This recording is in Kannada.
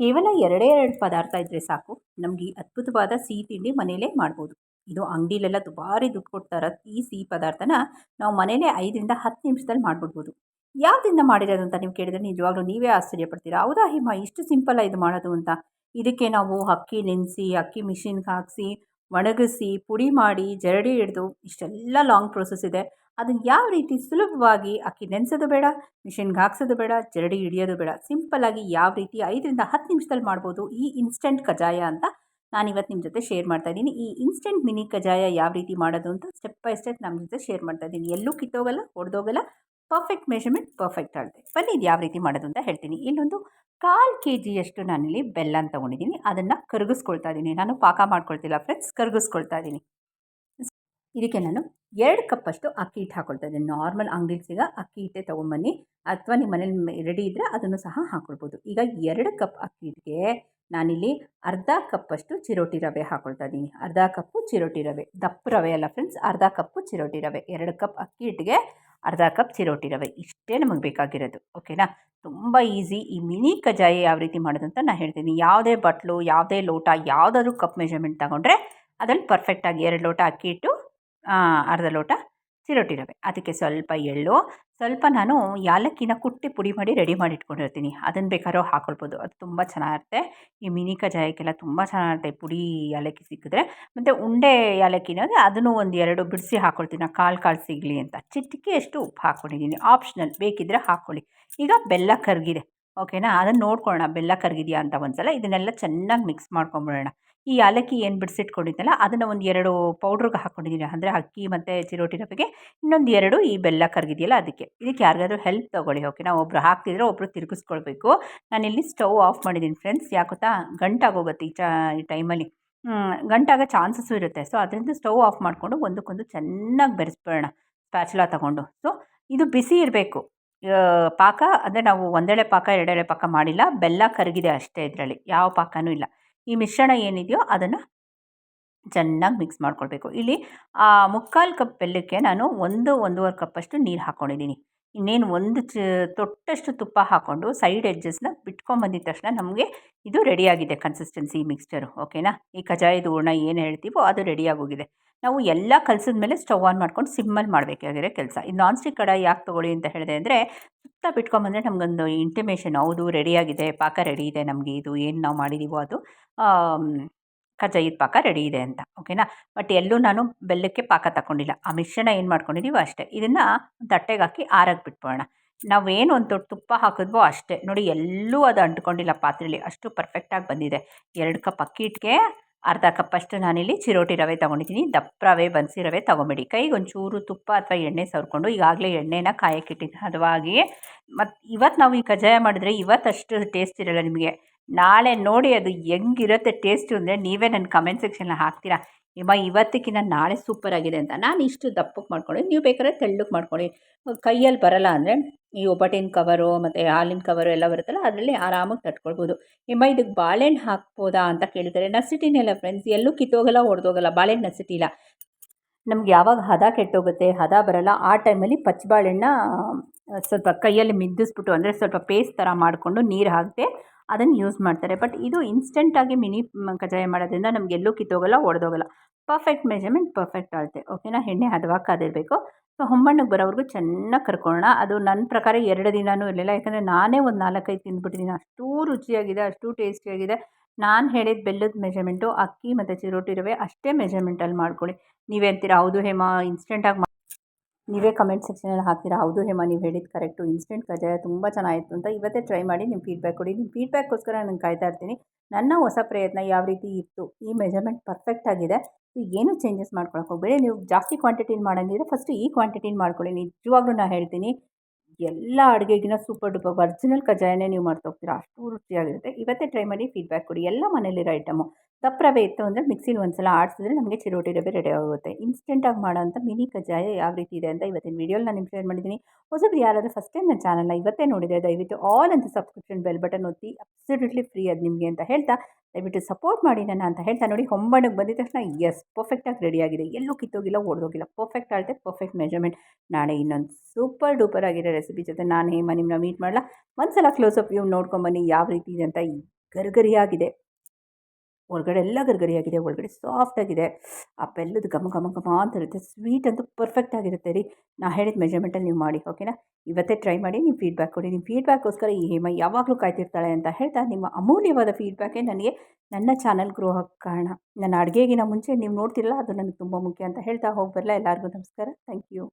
ಕೇವಲ ಎರಡೇ ಎರಡು ಪದಾರ್ಥ ಇದ್ದರೆ ಸಾಕು. ನಮಗೆ ಅದ್ಭುತವಾದ ಸಿಹಿ ತಿಂಡಿ ಮನೆಯಲ್ಲೇ ಮಾಡ್ಬೋದು. ಇದು ಅಂಗಡಿಲೆಲ್ಲ ದುಬಾರಿ ದುಡ್ಡು ಕೊಡ್ತಾರ ಈ ಸಿಹಿ ಪದಾರ್ಥನ ನಾವು ಮನೆಯಲ್ಲೇ ಐದರಿಂದ ಹತ್ತು ನಿಮಿಷದಲ್ಲಿ ಮಾಡಿಬಿಡ್ಬೋದು. ಯಾವುದರಿಂದ ಮಾಡಿರೋದು ಅಂತ ನೀವು ಕೇಳಿದ್ರೆ ನಿಜವಾಗ್ಲೂ ನೀವೇ ಆಶ್ಚರ್ಯ ಪಡ್ತೀರಾ ಹೌದಾ ಹಿಮ, ಇಷ್ಟು ಸಿಂಪಲ್ಲ ಇದು ಮಾಡೋದು ಅಂತ. ಇದಕ್ಕೆ ನಾವು ಅಕ್ಕಿ ನೆನೆಸಿ, ಅಕ್ಕಿ ಮಿಷಿನ್ಗೆ ಹಾಕಿಸಿ ಒಣಗಿಸಿ ಪುಡಿ ಮಾಡಿ, ಜರಡಿ ಹಿಡಿದು, ಇಷ್ಟೆಲ್ಲ ಲಾಂಗ್ ಪ್ರೋಸೆಸ್ ಇದೆ. ಅದನ್ನು ಯಾವ ರೀತಿ ಸುಲಭವಾಗಿ ಅಕ್ಕಿ ನೆನೆಸೋದು ಬೇಡ ಮಿಷಿನ್ಗೆ ಹಾಕ್ಸೋದು ಬೇಡ, ಜರಡಿ ಹಿಡಿಯೋದು ಬೇಡ ಸಿಂಪಲ್ಲಾಗಿ ಯಾವ ರೀತಿ ಐದರಿಂದ ಹತ್ತು ನಿಮಿಷದಲ್ಲಿ ಮಾಡ್ಬೋದು, ಈ ಇನ್ಸ್ಟೆಂಟ್ ಕಜಾಯ ಅಂತ ನಾನಿವತ್ತು ನಿಮ್ಮ ಜೊತೆ ಶೇರ್ ಮಾಡ್ತಾ ಇದ್ದೀನಿ. ಈ ಇನ್ಸ್ಟೆಂಟ್ ಮಿನಿ ಕಜಾಯ ಯಾವ ರೀತಿ ಮಾಡೋದು ಅಂತ ಸ್ಟೆಪ್ ಬೈ ಸ್ಟೆಪ್ ನಮ್ಮ ಜೊತೆ ಶೇರ್ ಮಾಡ್ತಾ ಇದ್ದೀನಿ. ಎಲ್ಲೂ ಕಿತ್ತೋಗಲ್ಲ ಹೊಡೆದೋಗಲ್ಲ ಪರ್ಫೆಕ್ಟ್ ಮೆಷರ್ಮೆಂಟ್ ಪರ್ಫೆಕ್ಟ್ ಅಳತೆ. ಬನ್ನಿ ಇದು ಯಾವ ರೀತಿ ಮಾಡೋದು ಅಂತ ಹೇಳ್ತೀನಿ. ಇಲ್ಲೊಂದು ಕಾಲು ಕೆ ಜಿಯಷ್ಟು ನಾನಿಲ್ಲಿ ಬೆಲ್ಲ ತೊಗೊಂಡಿದ್ದೀನಿ. ಅದನ್ನು ಕರಗಿಸ್ಕೊಳ್ತಾ ಇದ್ದೀನಿ. ನಾನು ಪಾಕ ಮಾಡ್ಕೊಳ್ತಿಲ್ಲ ಫ್ರೆಂಡ್ಸ್ ಕರಗಿಸ್ಕೊಳ್ತಾ ಇದ್ದೀನಿ. ಇದಕ್ಕೆ ನಾನು ಎರಡು ಕಪ್ಪಷ್ಟು ಅಕ್ಕಿ ಹಿಟ್ಟು ಹಾಕ್ಕೊಳ್ತಾ ಇದ್ದೀನಿ. ನಾರ್ಮಲ್ ಅಂಗಡಿಲಿ ಸಿಗ ಅಕ್ಕಿ ಹಿಟ್ಟೆ ತೊಗೊಂಬನ್ನಿ. ಅಥವಾ ನಿಮ್ಮ ಮನೇಲಿ ರೆಡಿ ಇದ್ದರೆ ಅದನ್ನು ಸಹ ಹಾಕ್ಕೊಳ್ಬೋದು ಈಗ ಎರಡು ಕಪ್ ಅಕ್ಕಿ ಹಿಟ್ಟಿಗೆ ನಾನಿಲ್ಲಿ ಅರ್ಧ ಕಪ್ಪಷ್ಟು ಚಿರೋಟಿ ರವೆ ಹಾಕ್ಕೊಳ್ತಾ ಇದ್ದೀನಿ. ಅರ್ಧ ಕಪ್ಪು ಚಿರೋಟಿ ರವೆ. ದಪ್ಪ ರವೆ ಅಲ್ಲ ಫ್ರೆಂಡ್ಸ್ ಅರ್ಧ ಕಪ್ಪು ಚಿರೋಟಿ ರವೆ. ಎರಡು ಕಪ್ ಅಕ್ಕಿ ಹಿಟ್ಟಿಗೆ ಅರ್ಧ ಕಪ್ ಚಿರೋಟಿ ರವೆ, ಇಷ್ಟೇ ನಮಗೆ ಬೇಕಾಗಿರೋದು, ಓಕೆನಾ? ತುಂಬ ಈಸಿ, ಈ ಮಿನಿ ಕಜ್ಜಾಯ ಯಾವ ರೀತಿ ಮಾಡೋದು ಅಂತ ನಾನು ಹೇಳ್ತೀನಿ. ಯಾವುದೇ ಬಟ್ಲು, ಯಾವುದೇ ಲೋಟ, ಯಾವುದಾದ್ರೂ ಕಪ್ ಮೆಜರ್ಮೆಂಟ್ ತಗೊಂಡ್ರೆ ಅದರಲ್ಲಿ ಪರ್ಫೆಕ್ಟಾಗಿ ಎರಡು ಲೋಟ ಅಕ್ಕಿ ಇಟ್ಟು ಅರ್ಧ ಲೋಟ ಚಿರೋಟಿ ರವೆ ಅದಕ್ಕೆ ಸ್ವಲ್ಪ ಎಳ್ಳು, ಸ್ವಲ್ಪ ನಾನು ಯಾಲಕ್ಕಿನ ಕುಟ್ಟಿ ಪುಡಿ ಮಾಡಿ ರೆಡಿ ಮಾಡಿ ಇಟ್ಕೊಂಡಿರ್ತೀನಿ. ಅದನ್ನು ಬೇಕಾದ್ರೂ ಹಾಕೊಳ್ಬೋದು. ಅದು ತುಂಬ ಚೆನ್ನಾಗಿರುತ್ತೆ. ಈ ಮಿನಿ ಕಜಾಯಕ್ಕೆಲ್ಲ ತುಂಬ ಚೆನ್ನಾಗಿರುತ್ತೆ ಪುಡಿ ಯಾಲಕ್ಕಿ ಸಿಕ್ಕಿದ್ರೆ. ಮತ್ತು ಉಂಡೆ ಯಾಲಕ್ಕಿನ ಅದನ್ನು ಒಂದು ಎರಡು ಬಿಡಿಸಿ ಹಾಕ್ಕೊಳ್ತೀನಿ ಕಾಳು ಕಾಳು ಸಿಗಲಿ ಅಂತ. ಚಿಟಿಕೆಯಷ್ಟು ಉಪ್ಪು ಹಾಕ್ಕೊಂಡಿದ್ದೀನಿ ಆಪ್ಷನಲ್ ಬೇಕಿದ್ದರೆ ಹಾಕ್ಕೊಳ್ಳಿ ಈಗ ಬೆಲ್ಲ ಕರಗಿದೆ. ಓಕೆನಾ ಅದನ್ನು ನೋಡ್ಕೊಳ್ಳೋಣ. ಬೆಲ್ಲ ಕರಗಿದೆಯಾ ಅಂತ ಒಂದ್ಸಲ. ಇದನ್ನೆಲ್ಲ ಚೆನ್ನಾಗಿ ಮಿಕ್ಸ್ ಮಾಡ್ಕೊಂಬಿಡೋಣ ಈ ಏಲಕ್ಕಿ ಏನು ಬಿಡಿಸಿಟ್ಕೊಂಡಿದ್ದಲ್ಲ ಅದನ್ನು ಒಂದು ಎರಡು ಪೌಡ್ರಿಗೆ ಹಾಕ್ಕೊಂಡಿದ್ದೀನಿ ಅಂದರೆ ಅಕ್ಕಿ ಮತ್ತು ಚಿರೋಟಿ ರವೆಗೆ ಇನ್ನೊಂದು ಎರಡು ಈ ಬೆಲ್ಲ ಕರಗಿದೆಯಲ್ಲ ಅದಕ್ಕೆ. ಇದಕ್ಕೆ ಯಾರಿಗಾದ್ರೂ ಹೆಲ್ಪ್ ತೊಗೊಳ್ಳಿ ನಾವು ಒಬ್ಬರು ಹಾಕ್ತಿದ್ರೆ ಒಬ್ಬರು ತಿರುಗಿಸ್ಕೊಳ್ಬೇಕು. ನಾನಿಲ್ಲಿ ಸ್ಟವ್ ಆಫ್ ಮಾಡಿದ್ದೀನಿ ಫ್ರೆಂಡ್ಸ್ ಯಾಕೊತ್ತಾ? ಗಂಟಾಗೋಗುತ್ತೆ ಈ ಚ, ಈ ಟೈಮಲ್ಲಿ. ಗಂಟಾಗ ಚಾನ್ಸಸ್ಸು ಇರುತ್ತೆ. ಸೊ ಅದರಿಂದ ಸ್ಟವ್ ಆಫ್ ಮಾಡಿಕೊಂಡು ಒಂದಕ್ಕೊಂದು ಚೆನ್ನಾಗಿ ಬೆರೆಸ್ಬಿಡೋಣ. ಸ್ಪ್ಯಾಚುಲಾ ತಗೊಂಡು. ಸೊ ಇದು ಬಿಸಿ ಇರಬೇಕು. ಪಾಕ ಅಂದರೆ ನಾವು ಒಂದೆಳೆ ಪಾಕ, ಎರಡೆಳೆ ಪಾಕ ಮಾಡಿಲ್ಲ. ಬೆಲ್ಲ ಕರಗಿದೆ ಅಷ್ಟೇ ಇದರಲ್ಲಿ. ಯಾವ ಪಾಕನೂ ಇಲ್ಲ. ಈ ಮಿಶ್ರಣ ಏನಿದೆಯೋ ಅದನ್ನು ಚೆನ್ನಾಗಿ ಮಿಕ್ಸ್ ಮಾಡ್ಕೊಳ್ಬೇಕು. ಇಲ್ಲಿ ಮುಕ್ಕಾಲು ಕಪ್ ಬೆಲ್ಲಕ್ಕೆ ನಾನು ಒಂದು, ಒಂದೂವರೆ ಕಪ್ಪಷ್ಟು ನೀರು ಹಾಕ್ಕೊಂಡಿದ್ದೀನಿ ಇನ್ನೇನು ಒಂದು ಚ, ತೊಟ್ಟಷ್ಟು ತುಪ್ಪ ಹಾಕ್ಕೊಂಡು ಸೈಡ್ ಎಡ್ಜಸ್ನ ಬಿಟ್ಕೊಂಬಂದಿದ ತಕ್ಷಣ ನಮಗೆ ಇದು ರೆಡಿಯಾಗಿದೆ ಕನ್ಸಿಸ್ಟೆನ್ಸಿ ಮಿಕ್ಸ್ಚರು, ಓಕೆನಾ? ಈ ಕಜಾಯದ ಹೂರ್ಣ ಏನು ಹೇಳ್ತೀವೋ ಅದು ರೆಡಿಯಾಗೋಗಿದೆ. ನಾವು ಎಲ್ಲ ಕಲಸಿದ ಮೇಲೆ ಸ್ಟವ್ ಆನ್ ಮಾಡ್ಕೊಂಡು ಸಿಮ್ಮಲ್ಲಿ ಮಾಡಬೇಕಾಗಿರೋ ಕೆಲಸ. ಈ ನಾನ್ ಸ್ಟಿಕ್ ಕಡಾಯಿ ಯಾಕೆ ತೊಗೊಳ್ಳಿ ಅಂತ ಹೇಳಿದೆ ಅಂದರೆ, ಸುತ್ತ ಬಿಟ್ಕೊಂಬಂದರೆ ನಮಗೊಂದು ಇಂಟಿಮೇಷನ್ ಹೌದು, ರೆಡಿಯಾಗಿದೆ, ಪಾಕ ರೆಡಿ ಇದೆ ನಮಗೆ ಇದು, ಏನು ನಾವು ಮಾಡಿದ್ದೀವೋ ಅದು ಕಜ್ಜಾಯದ ಪಾಕ ರೆಡಿ ಇದೆ ಅಂತ ಓಕೆನಾ ಬಟ್ ಎಲ್ಲೂ ನಾನು ಬೆಲ್ಲಕ್ಕೆ ಪಾಕ ತಗೊಂಡಿಲ್ಲ ಆ ಮಿಶ್ರಣ ಏನು ಮಾಡ್ಕೊಂಡಿದ್ದೀವೋ ಅಷ್ಟೇ. ಇದನ್ನು ತಟ್ಟೆಗೆ ಹಾಕಿ ಆರಕ್ಕೆ ಬಿಟ್ಬಿಡೋಣ. ನಾವೇನು ಒಂದು ದೊಡ್ಡ ತುಪ್ಪ ಹಾಕಿದ್ವೋ ಅಷ್ಟೇ. ನೋಡಿ, ಎಲ್ಲೂ ಅದು ಅಂಟ್ಕೊಂಡಿಲ್ಲ ಪಾತ್ರೆಯಲ್ಲಿ ಅಷ್ಟು ಪರ್ಫೆಕ್ಟಾಗಿ ಬಂದಿದೆ. ಎರಡು ಕಪ್ ಅಕ್ಕಿ ಹಿಟ್ಟಿಗೆ ಅರ್ಧ ಕಪ್ಪಷ್ಟು ನಾನಿಲ್ಲಿ ಚಿರೋಟಿ ರವೆ ತೊಗೊಂಡಿದ್ದೀನಿ. ದಪ್ಪ ರವೆ, ಬನ್ಸಿ ರವೆ ತೊಗೊಂಬಿಡಿ. ಕೈಗೆ ಒಂಚೂರು ತುಪ್ಪ ಅಥವಾ ಎಣ್ಣೆ ಸವರ್ಕೊಂಡು ಈಗಾಗಲೇ ಎಣ್ಣೆನ ಕಾಯಕ್ಕಿಟ್ಟಿದ್ದು ಹದವಾಗಿ ಮತ್ತು ಇವತ್ತು ನಾವು ಈ ಕಜ್ಜಾಯ ಮಾಡಿದ್ರೆ ಇವತ್ತಷ್ಟು ಟೇಸ್ಟ್ ಇರಲ್ಲ ನಿಮಗೆ. ನಾಳೆ ನೋಡಿ ಅದು ಹೆಂಗಿರುತ್ತೆ ಟೇಸ್ಟು ಅಂದರೆ ನೀವೇ ನನ್ನ ಕಮೆಂಟ್ ಸೆಕ್ಷನಲ್ಲಿ ಹಾಕ್ತೀರಾ. ನಿಮ್ಮ ಇವತ್ತಿಗಿನ್ನ ನಾಳೆ ಸೂಪರ್ ಆಗಿದೆ ಅಂತ ನಾನು ಇಷ್ಟು ದಪ್ಪಕ್ಕೆ ಮಾಡ್ಕೊಳ್ಳಿ ನೀವು ಬೇಕಾದ್ರೆ ತೆಳ್ಳಕ್ಕೆ ಮಾಡ್ಕೊಳ್ಳಿ. ಕೈಯಲ್ಲಿ ಬರಲ್ಲ ಅಂದರೆ ಈ ಒಬ್ಬಟ್ಟಿನ ಕವರು ಮತ್ತು ಹಾಲಿನ ಕವರು ಎಲ್ಲ ಬರುತ್ತಲ್ಲ ಅದರಲ್ಲಿ ಆರಾಮಾಗಿ ತಟ್ಕೊಳ್ಬೋದು. ನಿಮ್ಮ ಇದಕ್ಕೆ ಬಾಳೆಹಣ್ಣು ಹಾಕ್ಬೋದಾ ಅಂತ ಕೇಳ್ತಾರೆ. ನಸಿಟಿನೆಲ್ಲ ಫ್ರೆಂಡ್ಸ್ ಎಲ್ಲೂ ಕಿತ್ತೋಗಲ್ಲ ಹೊಡೆದೋಗಲ್ಲ ಬಾಳೆಹಣ್ಣು ನಸಿಟಿಲ್ಲ ನಮ್ಗೆ ಯಾವಾಗ ಹದ ಕೆಟ್ಟೋಗುತ್ತೆ, ಹದ ಬರಲ್ಲ, ಆ ಟೈಮಲ್ಲಿ ಪಚ್ಚ ಬಾಳೆಹಣ್ಣ ಸ್ವಲ್ಪ ಕೈಯಲ್ಲಿ ಮಿದ್ದಿಸ್ಬಿಟ್ಟು ಅಂದರೆ ಸ್ವಲ್ಪ ಪೇಸ್ಟ್ ಥರ ಮಾಡಿಕೊಂಡು ನೀರು ಹಾಕದೆ ಅದನ್ನು ಯೂಸ್ ಮಾಡ್ತಾರೆ. ಬಟ್ ಇದು ಇನ್ಸ್ಟೆಂಟಾಗಿ ಮಿನಿ ಕಜ್ಜಾಯ ಮಾಡೋದ್ರಿಂದ ನಮ್ಗೆ ಎಲ್ಲೂ ಕಿತ್ತೋಗಲ್ಲ, ಒಡೆದೋಗಲ್ಲ. ಪರ್ಫೆಕ್ಟ್ ಮೆಜರ್ಮೆಂಟ್ ಪರ್ಫೆಕ್ಟ್ ಅಳತೆ. ಓಕೆನಾ ಎಣ್ಣೆ ಹದವಾಗಿ ಕಾದಿರಬೇಕು. ಸೊ ಹೊಂಬಣ್ಣಗೆ ಬರೋವರೆಗೂ ಚೆನ್ನಾಗಿ ಕರ್ಕೊಳ್ಳೋಣ. ಅದು ನನ್ನ ಪ್ರಕಾರ ಎರಡು ದಿನವೂ ಇರಲಿಲ್ಲ. ಯಾಕಂದರೆ ನಾನೇ ಒಂದು ನಾಲ್ಕೈದು ತಿಂದ್ಬಿಟ್ಟಿದ್ದೀನಿ ಅಷ್ಟೂ ರುಚಿಯಾಗಿದೆ, ಅಷ್ಟು ಟೇಸ್ಟಿಯಾಗಿದೆ. ನಾನು ಹೇಳಿದ ಬೆಲ್ಲದ ಮೆಜರ್ಮೆಂಟು ಅಕ್ಕಿ ಮತ್ತು ಚಿರೋಟಿ ರವೆ ಅಷ್ಟೇ ಮೆಜರ್ಮೆಂಟಲ್ಲಿ ಮಾಡ್ಕೊಳ್ಳಿ. ನೀವೇ ಅಂತೀರಾ ಹೌದು ಹೇಮಾ ಇನ್ಸ್ಟೆಂಟಾಗಿ ನೀವೇ ಕಮೆಂಟ್ ಸೆಕ್ಷನಲ್ಲಿ ಹಾಕ್ತೀರಾ? ಹೌದು ಹೇಮಾ, ನೀವು ಹೇಳಿದ್ದು ಕರೆಕ್ಟು ಇನ್ಸ್ಟೆಂಟ್ ಕಜ್ಜಾಯ ತುಂಬ ಚೆನ್ನಾಗಿತ್ತು ಅಂತ ಇವತ್ತೇ ಟ್ರೈ ಮಾಡಿ ನಿಮ್ಮ ಫೀಡ್ಬ್ಯಾಕ್ ಕೊಡಿ. ನಿಮ್ಮ ಫೀಡ್ಬ್ಯಾಕ್ಗೋಸ್ಕರ ನಾನು ಕಾಯ್ತಾ ಇರ್ತೀನಿ. ನನ್ನ ಹೊಸ ಪ್ರಯತ್ನ ಯಾವ ರೀತಿ ಇತ್ತು? ಈ ಮೆಜರ್ಮೆಂಟ್ ಪರ್ಫೆಕ್ಟ್ ಆಗಿದೆ. ಏನು ಚೇಂಜಸ್ ಮಾಡ್ಕೊಳಕ್ಕೆ ಹೋಗಬೇಡಿ. ನೀವು ಜಾಸ್ತಿ ಕ್ವಾಂಟಿಟಿನ ಮಾಡೋಂಗಿದ್ರೆ ಫಸ್ಟು ಈ ಕ್ವಾಂಟಿಟಿನ ಮಾಡ್ಕೊಳ್ಳಿ. ನಿಜವಾಗ್ಲೂ ನಾನು ಹೇಳ್ತೀನಿ, ಎಲ್ಲ ಅಡುಗೆಗಿನ ಸೂಪರ್ ಡೂಪರ್ ಒರ್ಜಿನಲ್ ಕಜ್ಜಾಯನೇ ನೀವು ಮಾಡ್ತಾ ಹೋಗ್ತೀರಾ. ಅಷ್ಟು ರುಚಿಯಾಗಿರುತ್ತೆ. ಇವತ್ತೇ ಟ್ರೈ ಮಾಡಿ ಫೀಡ್ಬ್ಯಾಕ್ ಕೊಡಿ. ಎಲ್ಲ ಮನೇಲಿರೋ ಐಟಮು ದಪ್ಪ ರವೆ ಇತ್ತು ಅಂದರೆ ಮಿಕ್ಸಿಲಿ ಒಂದು ಸಲ ಆಡಿಸಿದ್ರೆ ನಮಗೆ ಚಿರೋಟಿ ರವೆ ರೆಡಿ ಆಗುತ್ತೆ. ಇನ್ಸ್ಟೆಂಟಾಗಿ ಮಾಡೋಂಥ ಮಿನಿ ಕಜ್ಜಾಯ ಯಾವ ರೀತಿ ಇದೆ ಅಂತ ಇವತ್ತಿನ ವೀಡಿಯೋಲಿ ನಾನು ನಿಮ್ಗೆ ಶೇರ್ ಮಾಡಿದ್ದೀನಿ ಹೊಸಬ್ರು ಯಾರಾದರೂ ಫಸ್ಟ್ ಟೈಮ್ ನನ್ನ ಚಾನಲ್ನ ಇವತ್ತೇ ನೋಡಿದರೆ ದಯವಿಟ್ಟು ಆಲ್ ಅಂತ ಸಬ್ಸ್ಕ್ರಿಪ್ಷನ್ ಬೆಲ್ ಬಟನ್ ಒತ್ತಿ ಅಬ್ಸಲ್ಯೂಟ್ಲಿ ಫ್ರೀ ಅದು ನಿಮಗೆ ಅಂತ ಹೇಳ್ತಾ, ದಯವಿಟ್ಟು ಸಪೋರ್ಟ್ ಮಾಡಿ ನನ್ನ ಅಂತ ಹೇಳ್ತಾ ನೋಡಿ ಹೊಂಬಣ್ಣಕ್ಕೆ ಬಂದಿದ ತಕ್ಷಣ ಎಸ್ ಪರ್ಫೆಕ್ಟಾಗಿ ರೆಡಿಯಾಗಿದೆ ಎಲ್ಲೂ ಕಿತ್ತೋಗಿಲ್ಲ ಓಡೋಗಿಲ್ಲ ಪರ್ಫೆಕ್ಟ್ ಆಗುತ್ತೆ ಪರ್ಫೆಕ್ಟ್ ಮೆಜರ್ಮೆಂಟ್ ನಾಳೆ ಇನ್ನೊಂದು ಸೂಪರ್ ಡೂಪರ್ ಆಗಿರೋ ರೆಸಿಪಿ ಜೊತೆ ನಾನು ಹೇಮ ನಿಮ್ಮನ್ನ ಮೀಟ್ ಮಾಡಲ್ಲ ಒಂದು ಸಲ ಕ್ಲೋಸಪ್ ವ್ಯೂ ನೋಡ್ಕೊಂಬನ್ನಿ ಯಾವ ರೀತಿ ಇದೆ ಅಂತ ಗರಿಗರಿಯಾಗಿದೆ. ಹೊರಗಡೆ ಎಲ್ಲ ಗರಿಗರಿಯಾಗಿದೆ, ಒಳಗಡೆ ಸಾಫ್ಟಾಗಿದೆ ಆ ಬೆಲ್ಲದ ಘಮ ಘಮ ಘಮ ಅಂತ ಇರುತ್ತೆ. ಸ್ವೀಟ್ ಅಂತೂ ಪರ್ಫೆಕ್ಟ್ ಆಗಿರುತ್ತೆ ರೀ. ನಾ ಹೇಳಿದ ಮೆಜರ್ಮೆಂಟಲ್ಲಿ ನೀವು ಮಾಡಿ ಓಕೆನಾ ಇವತ್ತೇ ಟ್ರೈ ಮಾಡಿ ನೀವು ಫೀಡ್ಬ್ಯಾಕ್ ಕೊಡಿ. ನಿಮ್ಮ ಫೀಡ್ಬ್ಯಾಕ್ಗೋಸ್ಕರ ಈ ಹೇಮ ಯಾವಾಗಲೂ ಕಾಯ್ತಿರ್ತಾಳೆ ಅಂತ ಹೇಳ್ತಾ ನಿಮ್ಮ ಅಮೂಲ್ಯವಾದ ಫೀಡ್ಬ್ಯಾಕೇ ನನಗೆ ನನ್ನ ಚಾನಲ್ ಗ್ರೋ ಕಾರಣ. ನನ್ನ ಅಡುಗೆಗಿನ ಮುಂಚೆ ನೀವು ನೋಡ್ತಿರಲ್ಲ, ಅದು ನನಗೆ ತುಂಬ ಮುಖ್ಯ ಅಂತ ಹೇಳ್ತಾ ಹೋಗಿ ಬರಲ್ಲ ಎಲ್ಲರಿಗೂ ನಮಸ್ಕಾರ. Thank you